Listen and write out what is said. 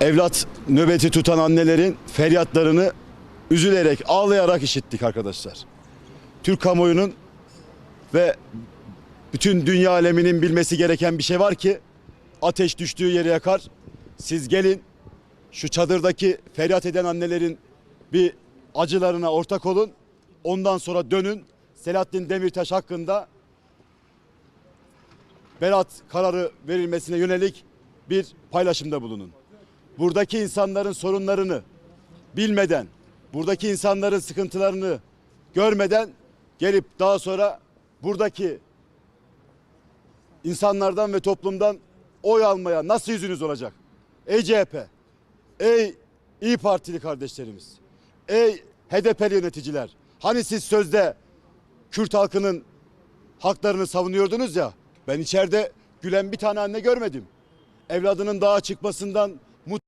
evlat nöbeti tutan annelerin feryatlarını üzülerek, ağlayarak işittik arkadaşlar. Türk kamuoyunun ve bütün dünya aleminin bilmesi gereken bir şey var ki ateş düştüğü yeri yakar. Siz gelin şu çadırdaki feryat eden annelerin bir acılarına ortak olun. Ondan sonra dönün Selahattin Demirtaş hakkında beraat kararı verilmesine yönelik bir paylaşımda bulunun. Buradaki insanların sorunlarını bilmeden, buradaki insanların sıkıntılarını görmeden gelip daha sonra buradaki insanlardan ve toplumdan oy almaya nasıl yüzünüz olacak? Ey CHP, ey İyi Partili kardeşlerimiz, ey HDP'li yöneticiler, hani siz sözde Kürt halkının haklarını savunuyordunuz ya, ben içeride gülen bir tane anne görmedim. Evladının dağa çıkmasından